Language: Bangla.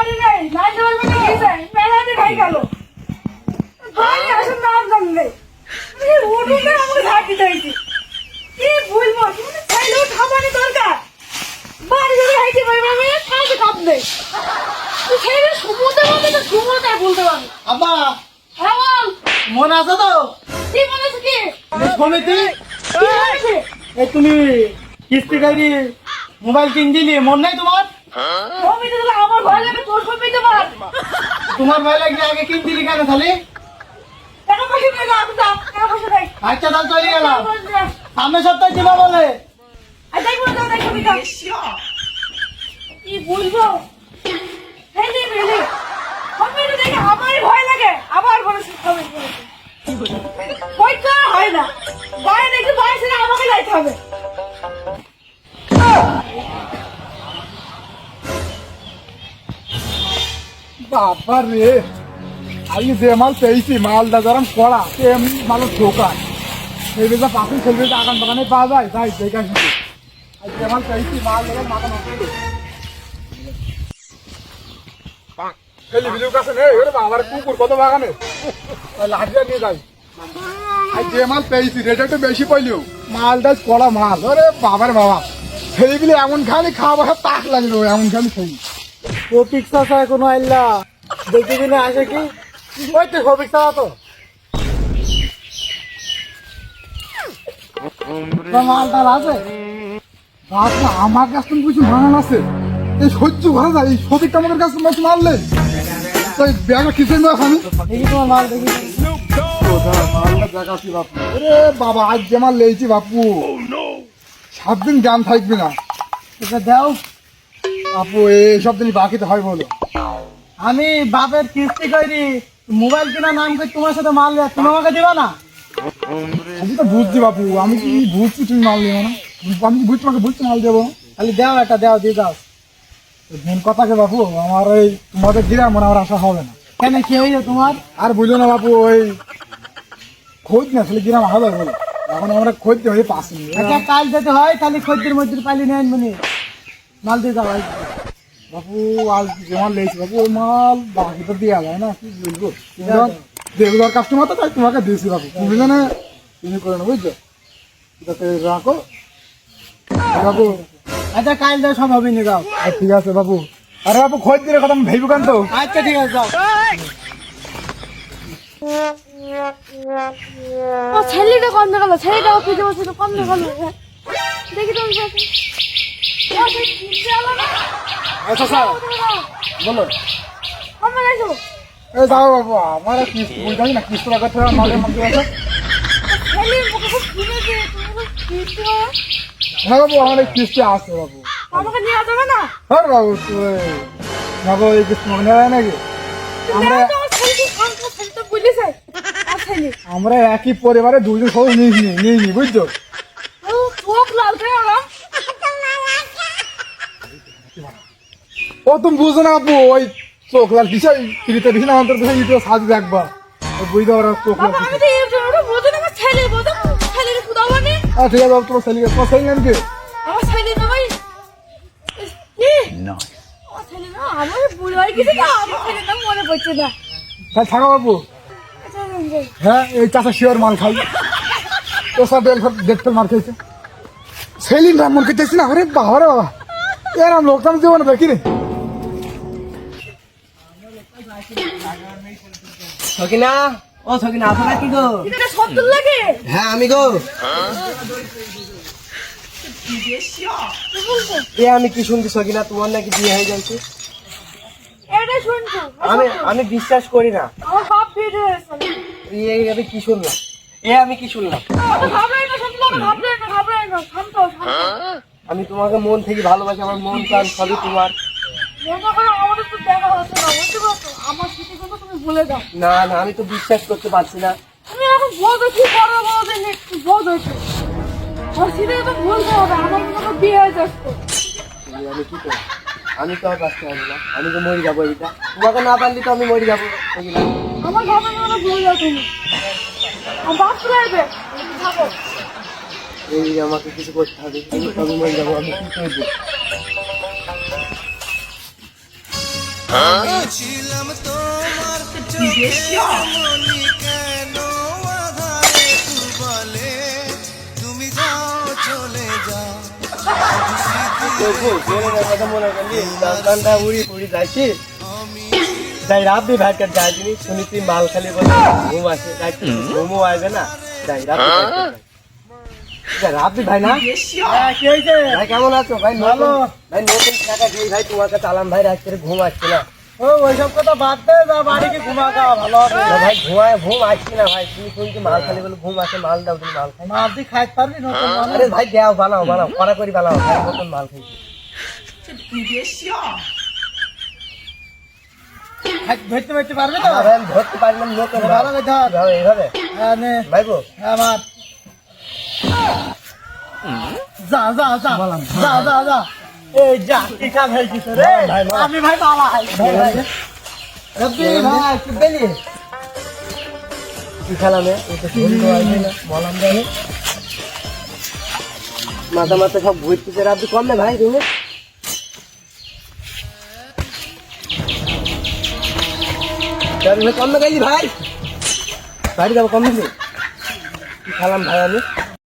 বাড়ি নেই মানে গেছে মেলাতে খাই গেল। ভাই আসুন নাম জানলে উঠুনে আমাকে ঝাঁকি দিয়েছি। কি বলব তুমি খাবারই দরকার। বাড়ি যদি খাইতে পারি আমি খাওয়াতে কাপ নেই ছেলে সমুদ্রের মধ্যে তো সমুদ্রে বলতে পারবি আব্বা হ্যাঁ বল। মনে আছে তো? কি মনে আছে কি? কি? এই তুমি কিস্তি গাড়ি মোবাইল কিনছিলি মন নাই তোমার? আমার ভয় লাগে তোর পার। তোমার ভয় লাগলে আগে কেন তাহলে? টাকা পয়সা নেই না আমি যাও টাকা পয়সা নেই আচ্ছা তাহলে চলে গেলাম। সামনের সপ্তাহে দিবা বলে। আর দেখব না দেখব না কি বলব? হেলি হেলি আমি তো দেখে আমারই ভয় লাগে আবার বলে শিক্ষা পরীক্ষা হয় না। বাইরে দেখি বাইরে আমাকে যাইতে হবে। বাবা রে। আমি যে মাল পেয়েছি, মালটা গরম কড়া সে মাল দোকান। সেই বেজা পাখি খেলবে আগান দোকানে পাওয়া যায়, তাই দেখা কিন্তু আর যে মাল পেয়েছি, মাল ধরে মাথা নষ্ট খেলি বিলুর কাছে নেই ওরে বাবার বাগানে? লাঠিটা নিয়ে যাই। যে মাল পেয়েছি রেট একটু বেশি পাইলেও মালটা কড়া মাল। ওরে বাবার বাবা। সেই বিলে, এমন খালি খাওয়া তাক লাগল, এমন খালি। আইলা কি? তো আমার কাছ থেকে কিছু মানান আছে। এই সহ্য করা যায়, এই আমাদের কাছে মারলে বাপু। ওরে বাবা, আজ যে মাল লেইছি বাপু। সাত দিন গান থাকবে না। দাও। বাপু এইসব দিন বাকিতে হয় বলো। আমি বাপের কিস্তি করি মোবাইল কেনার নাম করে তোমার সাথে মাল দেয়া তুমি আমাকে দিবা না? আমি তো বুঝছি বাপু, আমি কি বুঝছি তুমি মাল দেবো না? আমি বুঝছি, তোমাকে বুঝছি মাল দেবো? খালি দাও একটা, দাও, দিয়ে দাও মেন কথা কি বাপু, আমার ওই তোমাদের গ্রাম মনে আমার আশা হবে না। কেন কি হয়েছে তোমার? আর বুঝলো না বাপু, ওই খোঁজ না আসলে গ্রাম হবে বলে। এখন আমরা খোঁজ হয়ে পাচ্ছি আচ্ছা কাল যেতে হয়, তাহলে খদ্দের মধ্যে পালি নেন মনে মাল দিয়ে দাও বাপু আজ যে মাল লেগেছে বাপু ওই মাল বাকি তো দেওয়া যায় না কি বলব? রেগুলার কাস্টমার তো তাই তোমাকে দিয়েছি বাপু। তুমি জানে তুমি করে না বুঝছ? যাতে রাখো। বাবু আচ্ছা কাল দাও সব হবে নি দাও আর ঠিক আছে বাবু আরে বাবু খোঁজ দিলে কথা ভেবো কেন তো? আচ্ছা ঠিক আছে যাও। ও ছেলেটা কম দেখাল ছেলেটা অফিসে বসে কম দেখাল দেখি তো আমার একই পরিবারে দুজন সবাই নিয়ে নিয়ে বুঝছ? ও তুমি বুঝো না আপু ওই চোখ লাল বেশি না অন্তর ইউটিউবে সাজ দেখবা বুঝতে পারো চোখ লাল বাবা আমি তো ইউটিউবে বোঝো না আমার ছেলে বোঝো? ছেলের কুদাও মানে? আর ঠিক আছে বাবু তোমার ছেলে তোমার ছেলে নাম কি? আমার ছেলে না ভাই কি আমার ছেলে না আমার বুড়ো হয়ে গেছে না আমার ছেলে নাম মনে পড়ছে না। তাহলে থাকো বাবু। আচ্ছা হ্যাঁ এই চাষা শিওর মাল খাই। তো সব দেখতে মার সেলিম রাম মন খেতেছি না? আরে বাবা রে বাবা। এরম লোকটা আমি দেবো না দেখি রে সকিনা? ও সকিনা আসো নাকি গো? শব্দ লাগে? হ্যাঁ আমি গো। এ আমি কি শুনছি সকিনা? তোমার নাকি বিয়ে হয়ে যাচ্ছে আমি আমি বিশ্বাস করি না। আমি কি শুনলাম? এ আমি কি শুনলাম? আমি তোমাকে মন থেকে ভালোবাসি আমার মন প্রাণ সবই তোমার। ভুলে যাও না না আমি তো বিশ্বাস করতে পারছি না। তুমি এখন বোধ কি করো বলতে একটু বোধ হয়েছে। স্মৃতি তো ভুলতে হবে আমার মনে বিয়ে হয়ে যাচ্ছে। আমি আমি কি করব? আমি তো আর বাঁচতে পারি না। আমি তো মরে যাব এটা তোমাকে না পারলে তো আমি মরে যাব। আমার ঘরের মনে ভুলে যাও তুমি থাকো এই আমাকে কিছু করতে হবে। আমি মরে যাব আমি কি করব? তবু জোরে উড়ি উড়ি যাইছি যাই রাব্বি ভাইকে যাই জিনিস শুনি তুই মাল খালি বলে ঘুম আসে যাই ঘুমও আসবে না যাই রাব্বি রাব্বি ভাই না ভাই কেমন আছো ভাই ভালো। ভাই নতুন টাকা দিই ভাই তোমার কাছে আলাম ভাই রাত্রে ঘুম আসছে না ওইসব কথা বাদ দে যা বাড়ি ঘুমা খাওয়া ভালো হবে। ভাই ঘুমায় ঘুম আসছে না ভাই। তুমি শুনছি মাল খালি বলে ঘুম আসে মাল দাও তুমি মাল খাই। মাছ দিয়ে খাইতে পারবি নতুন আরে ভাই দেও বানাও বানাও কড়া করে বানাও ভাই নতুন মাল খাইছি ধরতে পারতে পারবি তো? ভাই আমি ধরতে পারলাম নতুন মাল ভালো করে ধর। এইভাবে হ্যাঁ, ভাই গো। হ্যাঁ, মার। যা যা যা। যা যা যা। এই যা কি কাম হয়েছি তোর রে? ভাই, ভাই। আমি ভাই বাবা ভাই ভাই। রব্বি ভাই কি বেলি খেলাম বলাম মাথা মাথা সব ঘুরতেছে রাব্বি কম না ভাই তুমি কম না গেলি ভাই। বাড়ি যাব কম খেলাম ভাই আমি?